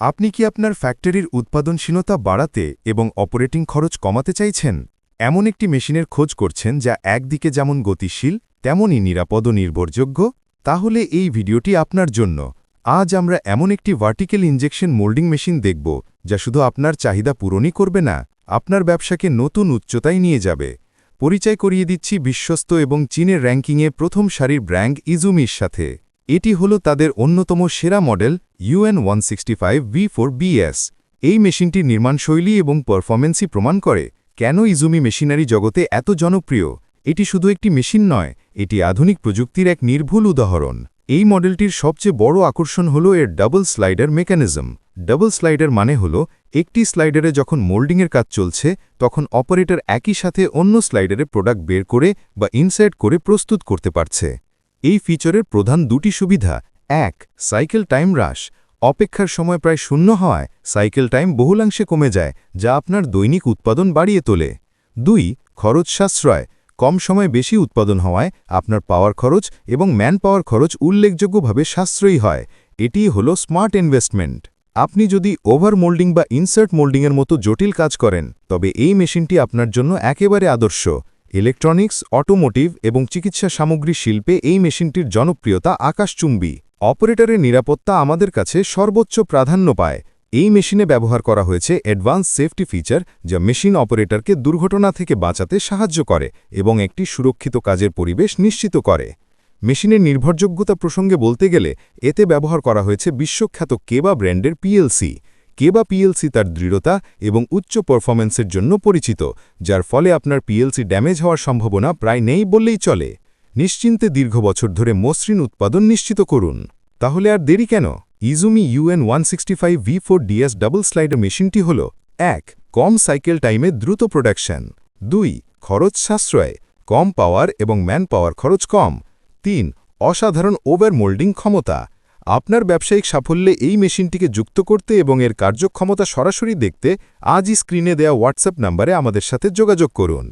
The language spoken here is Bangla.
আপনি কি আপনার ফ্যাক্টরির উৎপাদনশীলতা বাড়াতে এবং অপারেটিং খরচ কমাতে চাইছেন? এমন একটি মেশিনের খোঁজ করছেন যা একদিকে যেমন গতিশীল, তেমনই নিরাপদ ও নির্ভরযোগ্য। তাহলে এই ভিডিওটি আপনার জন্য। আজ আমরা এমন একটি ভার্টিক্যাল ইনজেকশন মোল্ডিং মেশিন দেখব, যা শুধু আপনার চাহিদা পূরণই করবে না, আপনার ব্যবসাকে নতুন উচ্চতায় নিয়ে যাবে। পরিচয় করিয়ে দিচ্ছি বিশ্বস্ত এবং চীনের র্যাঙ্কিংয়ে প্রথম সারির ব্র্যাঙ্ক ইজুমির সাথে। এটি হল তাদের অন্যতম সেরা model UN one sixty five V four BS এই মেশিনটির নির্মাণশৈলী এবং পারফরমেন্সই প্রমাণ করে কেন ইজুমি মেশিনারি জগতে এত জনপ্রিয়। এটি শুধু একটি মেশিন নয়, এটি আধুনিক প্রযুক্তির এক নির্ভুল উদাহরণ। এই মডেলটির সবচেয়ে বড় আকর্ষণ হল এর double slider mechanism. Double slider মানে হল, একটি স্লাইডারে যখন মোল্ডিংয়ের কাজ চলছে, তখন অপারেটর একই সাথে অন্য স্লাইডারে প্রোডাক্ট বের করে বা ইনসার্ট করে প্রস্তুত করতে পারছে। এই ফিচারের প্রধান দুটি সুবিধা এক, সাইকেল টাইম হ্রাস। অপেক্ষার সময় প্রায় শূন্য হওয়ায় সাইকেল টাইম বহুলাংশে কমে যায়, যা আপনার দৈনিক উৎপাদন বাড়িয়ে তোলে। দুই, খরচ সাশ্রয়। কম সময়ে বেশি উৎপাদন হওয়ায় আপনার পাওয়ার খরচ এবং ম্যান পাওয়ার খরচ উল্লেখযোগ্যভাবে সাশ্রয়ী হয়। এটিই হল স্মার্ট ইনভেস্টমেন্ট। আপনি যদি ওভার মোল্ডিং বা ইনসার্ট মোল্ডিংয়ের মতো জটিল কাজ করেন, তবে এই মেশিনটি আপনার জন্য একেবারে আদর্শ। ইলেকট্রনিক্স, অটোমোটিভ এবং চিকিৎসা সামগ্রী শিল্পে এই মেশিনটির জনপ্রিয়তা আকাশচুম্বী। অপারেটরের নিরাপত্তা আমাদের কাছে সর্বোচ্চ প্রাধান্য পায়। এই মেশিনে ব্যবহার করা হয়েছে অ্যাডভান্স সেফটি ফিচার যা মেশিন অপারেটরকে দুর্ঘটনা থেকে বাঁচাতে সাহায্য করে এবং একটি সুরক্ষিত কাজের পরিবেশ নিশ্চিত করে। মেশিনের নির্ভরযোগ্যতা প্রসঙ্গে বলতে গেলে, এতে ব্যবহার করা হয়েছে বিশ্বখ্যাত কেবা ব্র্যান্ডের পিএলসি। কেবা পিএলসি তার দৃঢ়তা এবং উচ্চ পারফরম্যান্সের জন্য পরিচিত, যার ফলে আপনার পিএলসি ড্যামেজ হওয়ার সম্ভাবনা প্রায় নেই বললেই চলে। নিশ্চিন্তে দীর্ঘ বছর ধরে মসৃণ উৎপাদন নিশ্চিত করুন। তাহলে আর দেরি কেন? Izumi UN one sixty five V four DS double slider মেশিনটি হল, এক, কম সাইকেল টাইমে দ্রুত প্রোডাকশন দুই, খরচ সাশ্রয়। কম পাওয়ার এবং ম্যান পাওয়ার খরচ কম। তিন, অসাধারণ ওভার মোল্ডিং ক্ষমতা। আপনার ব্যবসায়িক সাফল্যে এই মেশিনটিকে যুক্ত করতে এবং এর কার্যক্ষমতা সরাসরি দেখতে আজই স্ক্রিনে দেয়া হোয়াটসঅ্যাপ নম্বরে আমাদের সাথে যোগাযোগ করুন।